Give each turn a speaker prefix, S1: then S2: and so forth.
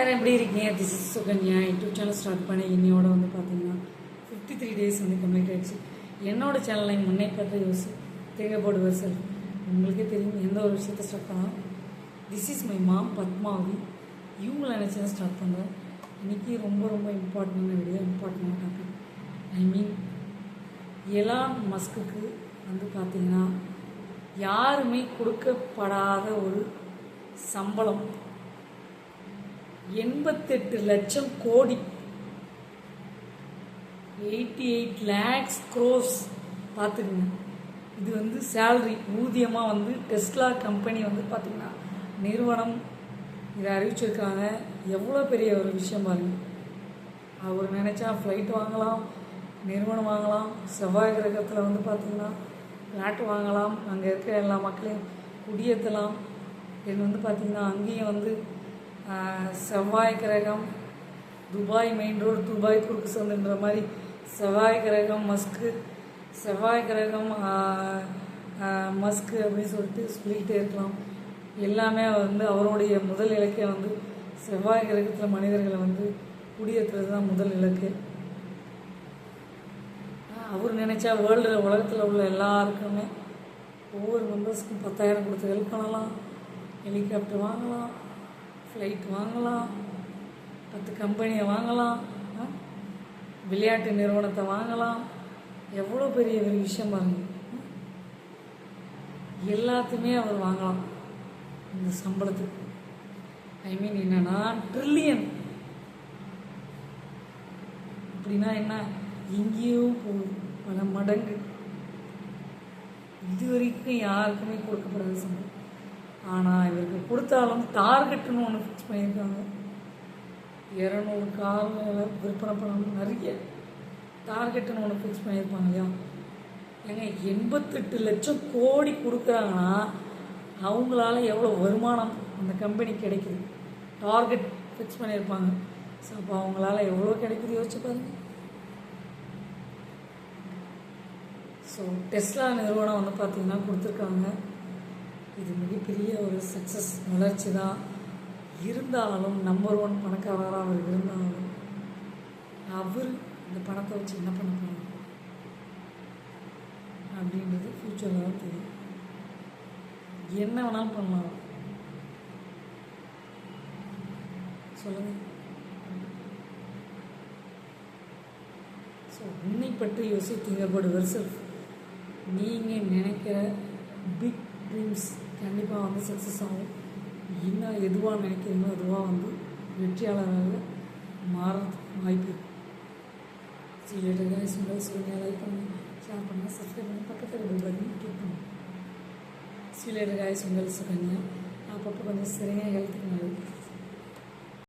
S1: வேறு எப்படி இருக்கீங்க? This is Sukanya YouTube channel start பண்ணி இன்னையோட வந்து பார்த்தீங்கன்னா ஃபிஃப்டி த்ரீ டேஸ் வந்து கம்ப்ளீட் ஆகிடுச்சு என்னோட சேனலை முன்னே பார்த்து யோசி தேவைப்படு சார் உங்களுக்கே தெரியும். எந்த ஒரு விஷயத்த ஸ்டார்ட் பண்ணாலும் this is my mom Padmavi. இவங்கள நினச்சி ஸ்டார்ட் பண்ணுறேன் இன்றைக்கி ரொம்ப ரொம்ப இம்பார்ட்டண்டான வீடியோ இம்பார்ட்டண்டான டாபிக் ஐ மீன் எலான் மஸ்குக்கு வந்து பார்த்தீங்கன்னா யாருமே கொடுக்கப்படாத ஒரு சம்பளம். எண்பத்தெட்டு லட்சம் கோடி. எயிட்டி எயிட் லேக்ஸ் க்ரோஸ் பார்த்துக்குங்க. இது வந்து சேல்ரி ஊதியமாக வந்து டெஸ்லா கம்பெனி வந்து பார்த்திங்கன்னா நிறுவனம். இதை அறிவிச்சிருக்காங்க. எவ்வளோ பெரிய ஒரு விஷயம் பாருங்க. அவர் நினச்சா ஃப்ளைட் வாங்கலாம் நிறுவனம் வாங்கலாம் செவ்வாய் கிரகத்தில் வந்து பார்த்திங்கன்னா ஃப்ளாட் வாங்கலாம். அங்கே இருக்கிற எல்லா மக்களையும் குடியேற்றலாம் இது வந்து பார்த்திங்கன்னா அங்கேயும் வந்து செவ்வாய் கிரகம் துபாய் மெயின் ரோடு துபாய் குறுக்கு சந்துன்ற மாதிரி செவ்வாய் கிரகம் மஸ்கு செவ்வாய் கிரகம் மஸ்க்கு மஸ்கு அப்படின்னு சொல்லிட்டு சொல்லிக்கிட்டே இருக்கலாம். எல்லாமே வந்து அவருடைய முதல் இலக்கே வந்து செவ்வாய் கிரகத்தில் மனிதர்களை வந்து குடியேற்றுறது தான் முதல் இலக்கு. அவர் நினைச்சா வேர்ல்டில் உலகத்தில் உள்ள எல்லாருக்குமே ஒவ்வொரு மெம்பர்ஸ்க்கும் பத்தாயிரம் கொடுத்து ஹெல்ப் பண்ணலாம் ஹெலிகாப்டர் வாங்கலாம். ஃப்ளைட் வாங்கலாம். பத்து கம்பெனியை வாங்கலாம். விளையாட்டு நிறுவனத்தை வாங்கலாம். எவ்வளோ பெரிய ஒரு விஷயம் பாருங்க எல்லாத்தையுமே அவர் வாங்கலாம். இந்த சம்பளத்துக்கு. ஐ மீன் என்னன்னா ட்ரில்லியன் அப்படின்னா என்ன? எங்கேயோ போகும். பல மடங்கு. இது வரைக்கும் யாருக்குமே கொடுக்கப்படாத சம்பளம். ஆனால் இவருக்கு கொடுத்தாலும் டார்கெட்டுன்னு ஒன்று ஃபிக்ஸ் பண்ணியிருக்காங்க. இரநூறு கார்களை விற்பனை பண்ணணும். நிறைய டார்கெட்டுன்னு ஒன்று ஃபிக்ஸ் பண்ணியிருப்பாங்க இல்லையா? ஏங்க எண்பத்தெட்டு லட்சம் கோடி கொடுக்குறாங்கன்னா அவங்களால எவ்வளோ வருமானம் அந்த கம்பெனி கிடைக்குது? டார்கெட் ஃபிக்ஸ் பண்ணியிருப்பாங்க. ஸோ அப்போ அவங்களால எவ்வளோ கிடைக்குது யோசிச்சு பாருங்க. ஸோ டெஸ்லா நிறுவனம் வந்து பார்த்திங்கன்னா கொடுத்துருக்காங்க. இது மிகப்பெரிய ஒரு சக்ஸஸ் வளர்ச்சி தான். இருந்தாலும் நம்பர் ஒன் பணக்காரராக அவர் இருந்தாலும் அவர் இந்த பணத்தை வச்சு என்ன பண்ண போகிறார் அப்படின்றது ஃப்யூச்சரில் தான் தெரியும். என்ன வேணாலும் பண்ணலாம் சொல்லுங்க. ஸோ உன்னை பற்றி யோசித்தீங்க பட் வெர்சல் நீங்கள் நினைக்கிற பிக் ட்ரீம்ஸ் கண்டிப்பாக வந்து சக்ஸஸ் ஆகும். என்ன எதுவாக நினைக்கிறீங்களோ அதுவாக வந்து வெற்றியாளராக மாறதுக்கு வாய்ப்பு இருக்கு. சீலேட்டர் கைஸ் உங்களை சொல்லுங்கள் லைக் பண்ணுங்கள் ஷேர் பண்ணுங்கள் சப்ஸ்கிரைப் பண்ணி பக்கத்தில் பெல் பட்டன் கிளிக் பண்ணுங்கள் சீலேட்டர் கைஸ் உங்கள் சுகன்யா அப்பப்போ கொஞ்சம் சரியாக ஹெல்த்துக்கு நல்லது.